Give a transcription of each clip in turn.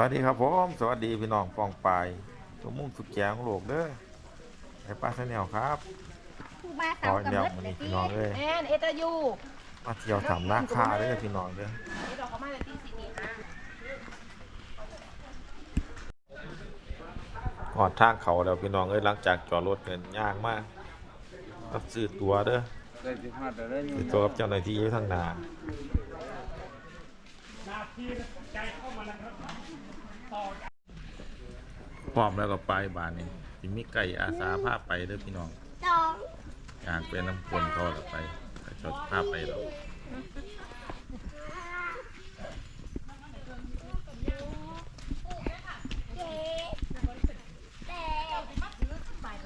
วัสดีครับผม สวัสดีพี่น้องปองปายตัวมุ่งสุดแกของโลกเด้อไอ้ป้าชาแนลครับผู้มาขเต่าอกับเดียวเบิดมันเลยนี้สิพี่น้องเอ้ยแอนเอตายูมาเที่ยวทำราคาเด้อพี่น้องเด้อนี่เราเขามาในที่สี่นี่ฮะหอดทางเขาแล้วพี่น้องเอ้ยหลังจากจอดรถเงินยากมากต้องซื้อตัวเด้อได้สิพลาดเดี๋ยวได้อยู่ซื้อตัวกับเจ้าหน้าที่อยู่ทางหน้า พร้อมแล้วก็ไปบ้านนี้สิมีไก่อาสาพาไปเด้อพี่น้อง สอง อยากเป็นน้ำคนเขาก็ไปก็จดภาพไปแล้ว เจ็ดแปด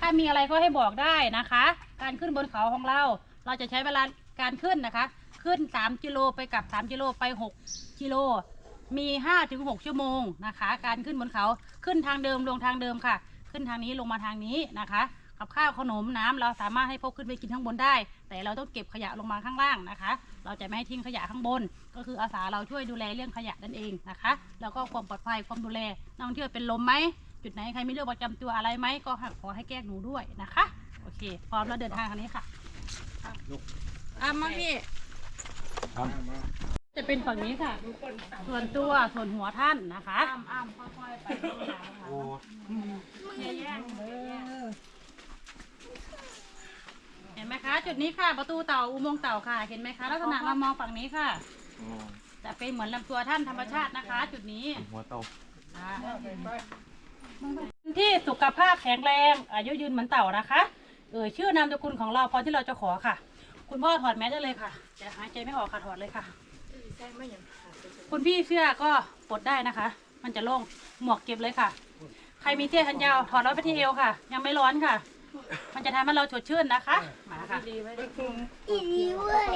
ถ้า มีอะไรก็ให้บอกได้นะคะ การขึ้นบนเขาของเรา เราจะใช้เวลาการขึ้นนะคะ ขึ้น 3 กิโลไปกับ 3 กิโลไป 6 กิโล มี 5-6 ชั่วโมงนะคะ การขึ้นบนเขาขึ้นทางเดิมลงทางเดิมค่ะ ขึ้นทางนี้ลงมาทางนี้นะคะกับข้าวขนมน้ำเราสามารถให้พกขึ้นไปกินข้างบนได้ แต่เราต้องเก็บขยะลงมาข้างล่างนะคะ เราจะไม่ให้ทิ้งขยะข้างบน ก็คืออาสาเราช่วยดูแลเรื่องขยะนั่นเองนะคะ แล้วก็ความปลอดภัยความดูแลนักท่องเที่ยวเป็นลมไหม จุดไหนใครมีโรคประจำตัวอะไรไหมก็ขอให้แก้หนูด้วยนะคะ โอเค พร้อมแล้วเดินทางทางนี้ค่ะอะมาพี่จะเป็นฝั่งนี้ค่ะ ส่วนตัวส่วนหัวท่านนะคะอ้ามอ้ามค่อยๆไปข้างหลังค่ะอย่าแย่งอย่าแย่งเห็นไหมคะ จุดนี้ค่ะ ประตูเต่าอุโมงค์เต่าค่ะ เห็นไหมคะ ลักษณะเรามองฝั่งนี้ค่ะจะเป็นเหมือนลำตัวท่านธรรมชาตินะคะ จุดนี้หัวเต้าค่ะ ที่สุขภาพแข็งแรง อายุยืนเหมือนเต่านะคะเออชื่อนามสกุลของเราพอที่เราจะขอค่ะ คุณพ่อถอดแมสได้เลยค่ะจะหายใจไม่ออกค่ะถอดเลยค่ะ คุณพี่เสื้อก็ปลดได้นะคะ มันจะโล่งหมวกเก็บเลยค่ะ ใครมีเสื้อแขนยาวถอดร้อยไปที่เอวค่ะ ยังไม่ร้อนค่ะ มันจะทำให้เราสดชื่นนะคะมาค่ะอีนี้เว้ย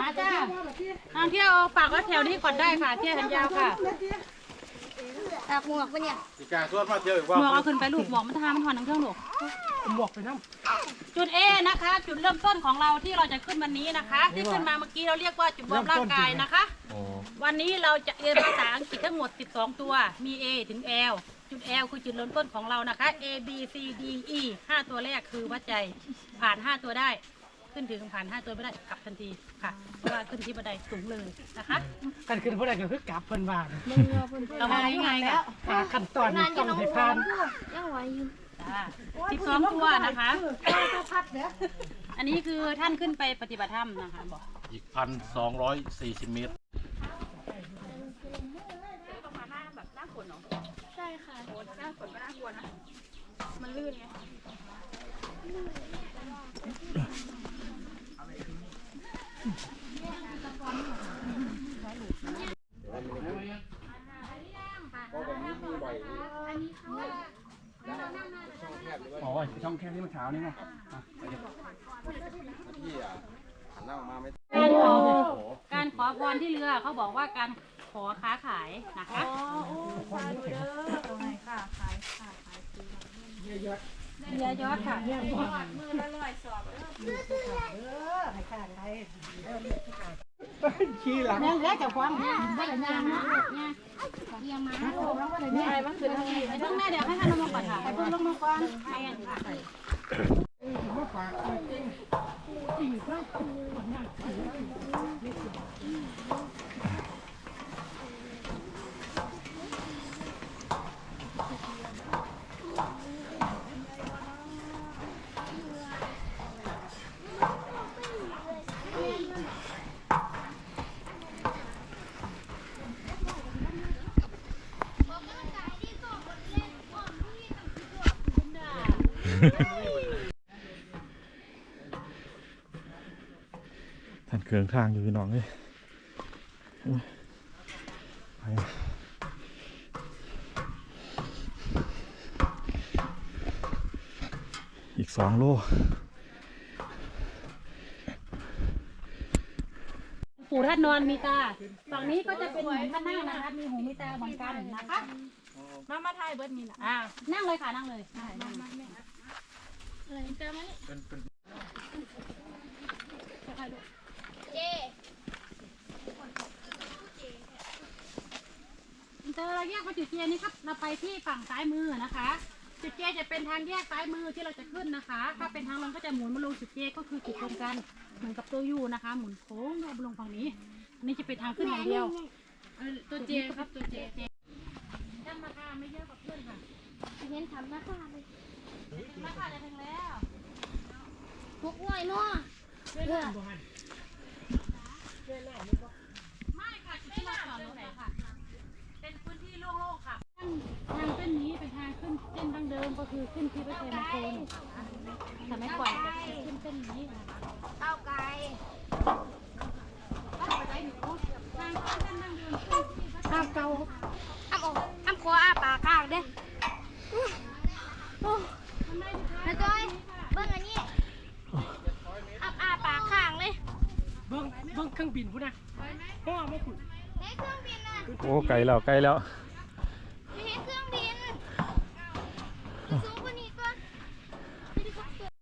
มาจ้านักท่องเที่ยวเอาปากไว้แถวนี้ก่อนได้ค่ะเสื้อแขนยาวค่ะตักหมวกปะเนี่ยสิกาชวนมาเที่ยวอีกหว่ามวกเอาขึ้นไปลูกหมวกมันทามันถอนน้ำเครื่องลูกหมวกไปน้ำจุดเอนะคะ จุดเริ่มต้นของเราที่เราจะขึ้นวันนี้นะคะ ที่ขึ้นมาเมื่อกี้เราเรียกว่าจุดวอร์มร่างกายนะคะโอ้วันนี้เราจะเรียนภาษาอังกฤษทั้งหมด 12 ตัว มี A ถึง L จุด L คือจุดเริ่มต้นของเรานะคะ A B C D E 5ตัวแรกคือวัดใจผ่าน5ตัวได้ ขึ้นถึงผ่าน5ตัวไม่ได้กลับทันทีค่ะเพราะว่าขึ้นที่บันไดสูงเลยนะคะกันขึ้นพวกนั้นก็คือกลับเพิ่นว่าเรามาง่ายๆค่ะหาขั้นตอนงานต้จะองน้องให้วผ่าอนมยังไหวอยู่จ้า12ตัวนะคะ อันนี้คือท่านขึ้นไปปฏิบัติธรรมนะคะบอก อีกพันสองร้อยสี่สิบเมตร ใช่ค่ะ อ๋อช่องแคบที่เมื่อเช้านี่ไงการขอการขอพรที่เรือเขาบอกว่าการขอค้าขายนะคะเรือย อดค่ะขี้หลังเนี่ยเหลือแต่ความไม่ได้ยางนะเนี่ยเอียงมาโอ้แล้วก็เลยไอ้เพิ่งแม่เดี๋ยวให้ท่านลงมาก่อนค่ะไอ้เพิ่งลงมาก่อนไม่งั้นค่ะ ท่านเครื่องทางอยู่พี่น้องเลยโอ้ยไปอีกสองโลปู่ท่านนอนมีตา ฝั่งนี้ก็จะเป็นเหมือนท่านนั่งนะคะ มีหูมีตาเหมือนกันนะคะ มา มาถ่ายเบิร์ดนี่นะอ่านั่งเลยค่ะ นั่งเลย เจเจอเราแยกมาจุดเจนี่ครับ เราไปที่ฝั่งซ้ายมือนะคะ จุดเจจะเป็นทางแยกซ้ายมือที่เราจะขึ้นนะคะ ถ้าเป็นทางลงก็จะหมุนมาลงจุดเจก็คือจุดตรงกัน เหมือนกับตัวยูนะคะ หมุนโค้งมาลงฝั่งนี้ อันนี้จะเป็นทางขึ้นอย่างเดียว ตัวเจครับตัวเจด้ามาค่ะไม่เยอะกับเพื่อนค่ะเห็นทำนะคะเลย มาค่ะจะถึงแล้วพวกง่อยเนาะไม่ค่ะจุดที่เราจอดรถไหนค่ะ เป็นพื้นที่โล่งๆค่ะ ทางเส้นนี้เป็นทางขึ้นเส้นดั้งเดิมก็คือขึ้นที่พระเทมงคลสมัยก่อนจะขึ้นเส้นนี้นะคะเต้าไก่ทางขึ้นเส้นดั้งเดิมขึ้นที่พระอ้ามเกาอ้ามออกอ้ามคออ้าปากข้างเด้โอ้นาจอยเบิ่งอันนี้อ้าอ้าปากข้างเลย เบิ้งเบิ้งเครื่องบินพูดนะพ่อไม่ขุด เห็นเครื่องบินน่ะ โอ้ ไกลแล้วไกลแล้วไม่เห็นเครื่องบินสูงกว่านี้ก็เฮลิคอปเตอร์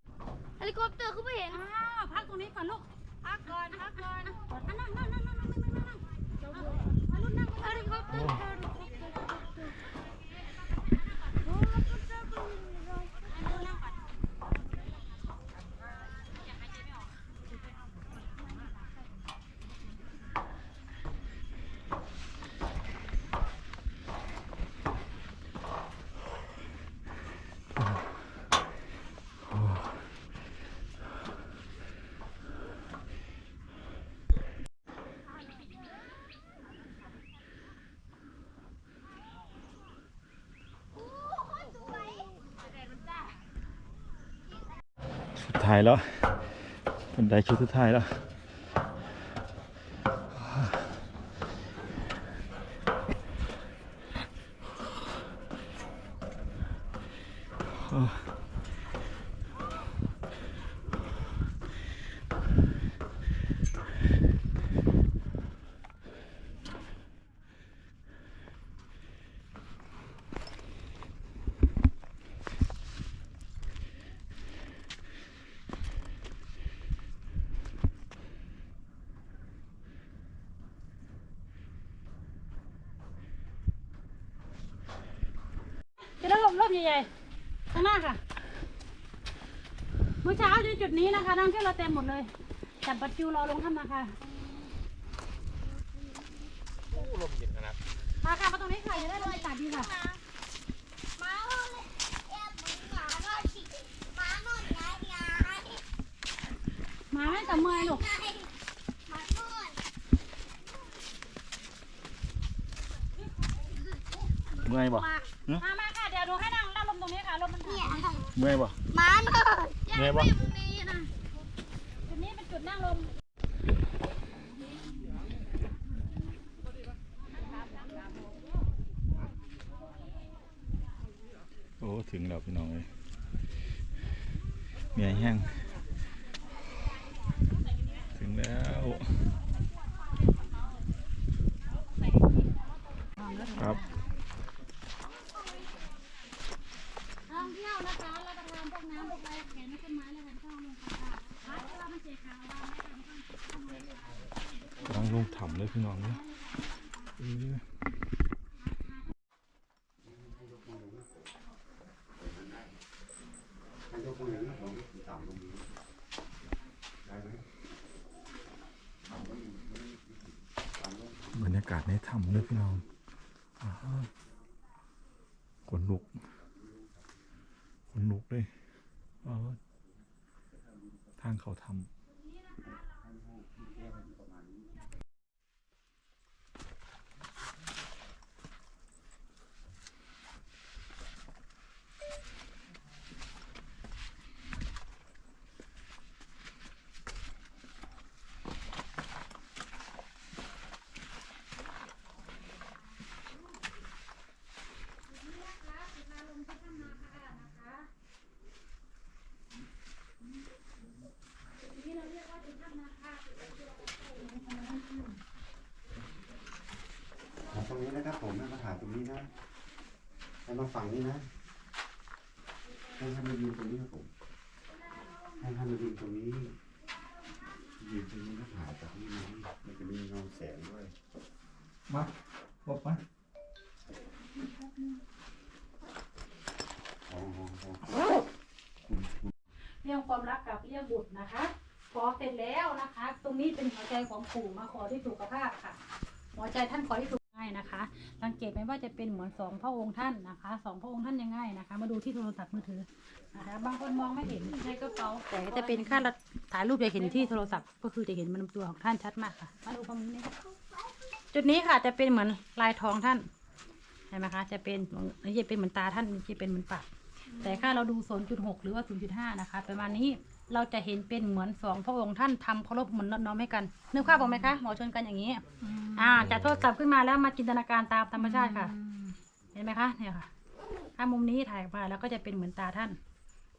เฮลิคอปเตอร์คือไม่เห็น อ้าวพักตรงนี้ก่อนลูก พักก่อน พักก่อนอะนั่งนั่งนั่งนั่งนั่งนั่งนั่งนั่งอ่งนั่งนั่งเฮลิคอปเตอร์เฮลิคอปเตอร์เฮลิคอปเตอร์โอ้เฮลิคอปเตอร์เป็นยังไง สุด ท้ายแล้ว เป็นไดชุดสุดท้ายแล้ว มร่มใหญ่ๆข้างหน้าค่ะ เมื่อเช้าที่จุดนี้นะคะนั่งที่เราเต็มหมดเลยแต่ปัจจุรอลงถ้ำนะคะลมเย็นขนาดมาค่ะมาตรงนี้ค่ะจะได้บรรยากาศดีค่ะหมาเลยแอบเหมือนหมาก็ฉีกหมานอนยายยายมาไม่แต่เมื่อยลูกหมานอนเมื่อยบ่มา เนี่ยเมื่อยบ่มานอนเมื่อยบ่ตรงนี้นะจุดนี้เป็นจุดนั่งลมโอ้ถึงแล้วพี่น้องเลยเหนื่อยแห้งถึงแล้ว ยกมือนะผมต่ำลงนี้ได้ไหมบรรยากาศในถ้ำเลยพี่น้องขนลุกขนลุกเลยทางเขาทำ ฝั่งนี้นะให้ท่านมายืนตรงนี้ครับผมให้ท่านมายืนตรงนี้ยืนตรงนี้แล้วถ่ายจากนี้นะมันจะมีเงาแสงด้วยมาบอกมาอ๋ออ๋ออ๋อเรื่องความรักกับเรื่องบุตรนะคะ ขอเสร็จแล้วนะคะ ตรงนี้เป็นหัวใจของปู่มาขอที่สุขภาพค่ะ หัวใจท่านขอที่สุขง่ายนะคะ สังเกตไหมว่าจะเป็นเหมือนสองพระองค์ท่านนะคะสองพระองค์ท่านยังไงนะคะ มาดูที่โทรศัพท์มือถือนะคะบางคนมองไม่เห็นในกระเป๋าแต่จะเป็นค่าถ่ายรูปจะเห็นที่โทรศัพท์ ก็คือจะเห็นมันตัวของท่านชัดมากค่ะมาดูตรงนี้จุดนี้ค่ะจะเป็นเหมือนลายทองท่านเห็นไหมคะจะเป็นนี่จะเป็นเหมือนตาท่านนี่จะเป็นเหมือนปากแต่ถ้าเราดู0.6หรือว่า0.5นะคะประมาณนี้ เราจะเห็นเป็นเหมือนสองพระองค์ท่านทำเคารพเหมือนน้อมให้กันนึกภาพออกไหมคะหมอชนกันอย่างนี้อ่าจากโทรศัพท์ขึ้นมาแล้วมาจินตนาการตามธรรมชาติค่ะ เห็นไหมคะเนี่ยค่ะ ถ้ามุมนี้ถ่ายมาแล้วก็จะเป็นเหมือนตาท่าน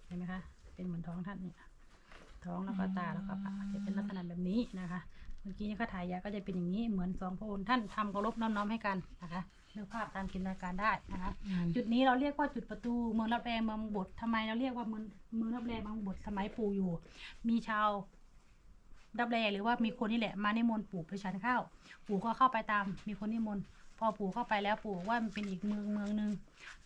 เห็นไหมคะ เป็นเหมือนท้องท่านนี่ค่ะท้องแล้วก็ตาแล้วก็ปากจะเป็นลักษณะแบบนี้นะคะ เมื่อกี้ก็ถ่ายยาก็จะเป็นอย่างนี้เหมือนสองพระองค์ท่านทำเคารพน้อมๆให้กันนะคะ นึกภาพตามจินตนาการได้นะคะจุดนี้เราเรียกว่าจุดประตูเมืองรับแรเมืองบททำไมเราเรียกว่าเมืองเมืองรับแรเมืองบทสมัยปู่อยู่ มีชาวรับแรหรือว่ามีคนนี่แหละมานิมนต์ปู่ไปฉันข้าวปู่ก็เข้าไปตาม มีคนนิมนต์พอปู่เข้าไปแล้วปู่บอกว่ามันเป็นอีกเมืองเมืองหนึ่ง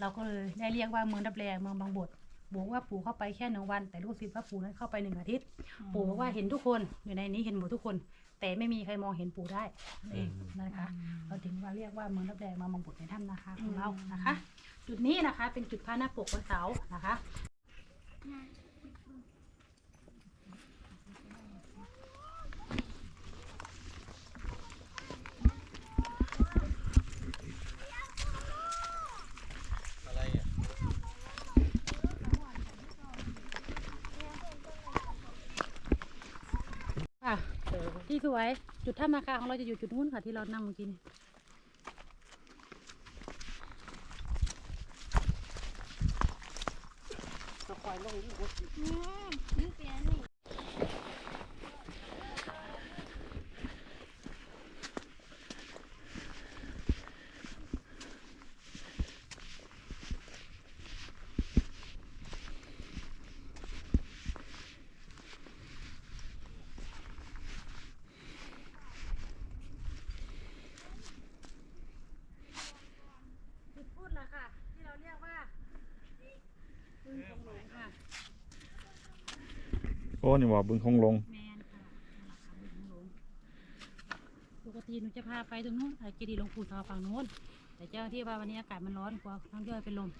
เราก็เลยได้เรียกว่าเมืองรับแรเมืองบางบทบอกว่าปู่เข้าไปแค่หนึ่งวัน แต่ลูกศิษย์ว่าปู่นั้นเข้าไปหนึ่งอาทิตย์ ปู่บอกว่าเห็นทุกคนอยู่ในนี้เห็นหมดทุกคน แต่ไม่มีใครมองเห็นปู่ได้นั่นเองนะคะ เราถึงว่าเรียกว่าเมืองรับแรงมามังบุตรในถ้ำนะคะของเรานะคะ จุดนี้นะคะเป็นจุดพระหน้าปกวันเสาร์นะคะค่ะ ที่สวยจุดถ้ำนาคาของเราจะอยู่จุดนู้นค่ะที่เรานั่งเมื่อกี้นี่จุดพูดละค่ะ ที่เราเรียกว่าบึงของหลวงค่ะ โอ้ นี่ว่าบึงคงลง แมนค่ะปกติหนูจะพาไปตรงนู้นไปเจดีย์หลวงปู่ทอฝั่งนู้น แต่เจ้าที่ว่าวันนี้อากาศมันร้อนกลัวท่องเที่ยวเป็นลม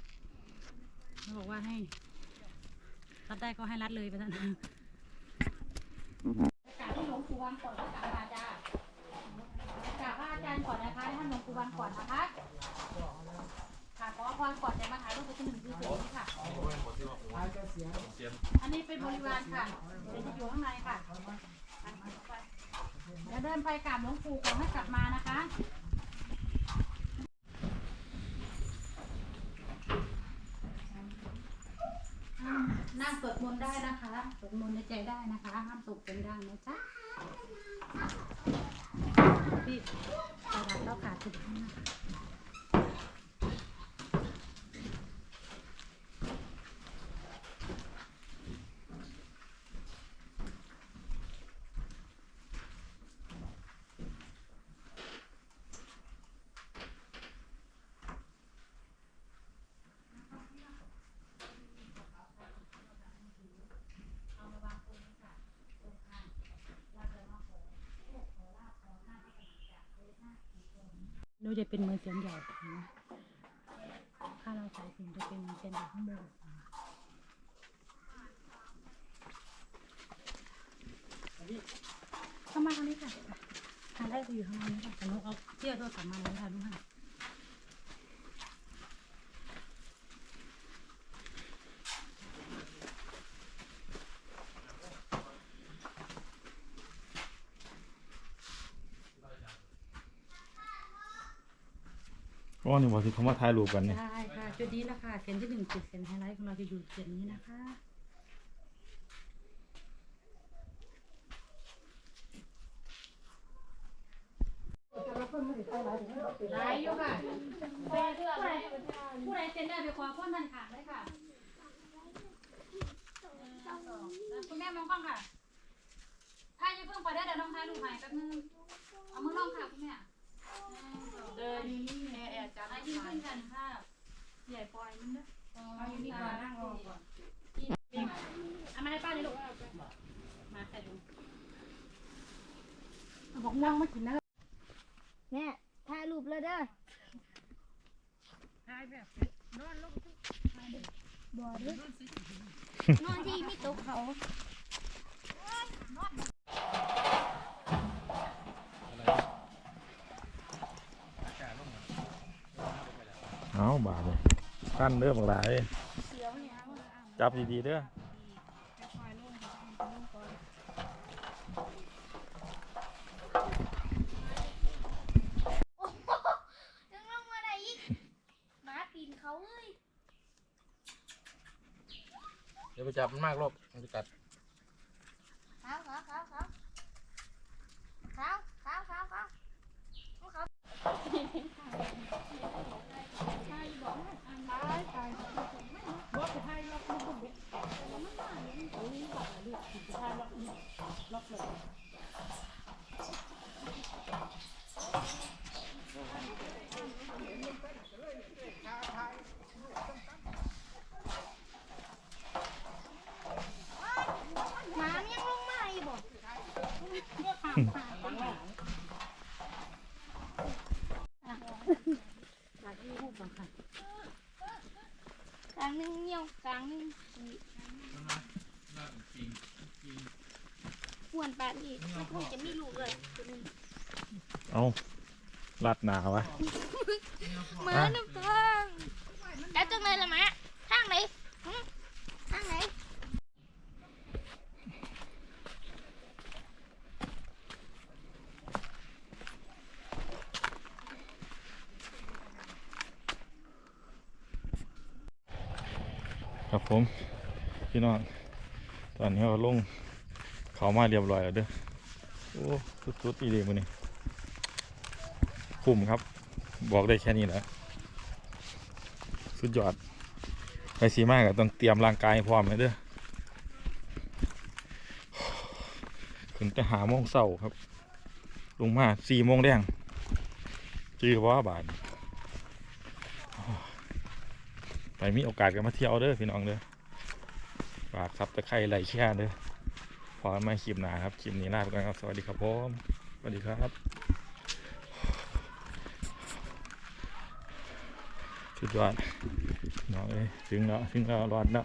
เขาบอกว่าให้รัดได้ก็ให้รัดเลยไปท่านกราบที่หลวงปู่วังก่อนแล้วกราบอาจารย์กราบพระอาจารย์ก่อนนะคะให้ท่านหลวงปู่วังก่อนนะคะ รก่อนจะมาถ่ายรูกับที่หนึ่งคือเสียงนี้ค่ะ อันนี้เป็นบริวารค่ะเดี๋ยวจะอยู่ข้างในค่ะเดี๋ยวเดินไปกราบหลวงปู่ก่อนให้กลับมานะคะนั่งสวดมนต์ได้นะคะสวดมนต์ในใจได้นะคะห้ามตกเป็นดังนะจ๊ะพี่กระดาษเราขาดจุดนี้นะคะ ดูจะเป็นเหมือนเสียงใหญ่นะถ้าเราใส่สิ่งจะเป็นเสียงใหญ่ข้างบนเข้ามาทางนี้ค่ะทางแรกจะอยู่ข้างนนี้ค่ะแต่หนูเอาเที่ยวโทรศัพท์มาเลยค่ะลูกค่ะ โอ้นี่ว่าที่เขามาถ่ายรูปกันเนี่ยได้ค่ะจุดนี้แหละค่ะเส้นที่หนึ่งจุดเส้นไฮไลท์ของเราจะอยู่จุดนี้นะคะหลายอยู่ค่ะผู้ใดผู้ใดเซ็นได้ไปขอพ้นนั่นค่ะเลยค่ะคุณแม่มองกล้องค่ะถ้าจะเพิ่งไปได้เดี๋ยวน้องทายลูกหายแป๊บนึงเอามือลองค่ะคุณแม่ เดินนี่แม่แอบจับอยืนขึ้นกันค่ะใหญ่ปล่อยมันเด้อเอาอยู่นี่ก่อนนั่งรอก่อนเอามาให้ป้าเลยลูกมาใส่ลูกเอาบอกม่วงมากินนะแม่ถ่ายรูปเลยเด้อถ่ายแบบนอนลงบ่เด้อนอนที่ไมีตกเขา เอา บาดเลยขั้นเด้อบางหลายจับดีๆเด้อจังลงมาได้อีกหมาปีนเขาเอ้ยเดี๋ยวไปจับมันมากรอบมันจะกัดานนี้ไม่คงจะมีลูกเลยตัวหนึงเอาลัดหนาวะหมาน้ำทางแล้วจังเลยล่ะหมาทางไหนหึทางไหนครับผม พี่น้องตอนนี้เราลงเขามาเรียบร้อยแล้วเด้อ โอ้สุดๆอีเดีมันนี่คุ้มครับ บอกได้แค่นี้แหละสุดยอดไปสีมากก็ต้องเตรียมร่างกายพร้อมเลยเด้อขึ้นไปหาโมงเสาครับ ลงมาสี่โมงแดงจื้อว่าบาทไปมีโอกาสก็มาเที่ยวเด้อพี่น้องเด้อฝากซับตะไคร้ไหลแค่เด้อ อมาคลิปหนาครับ คลิปนี้ลาไปก่อนครับ สวัสดีครับผมสวัสดีครับ สุดยอดน้องเอ้ยถึงแล้ว ถึงแล้วรอดแล้ว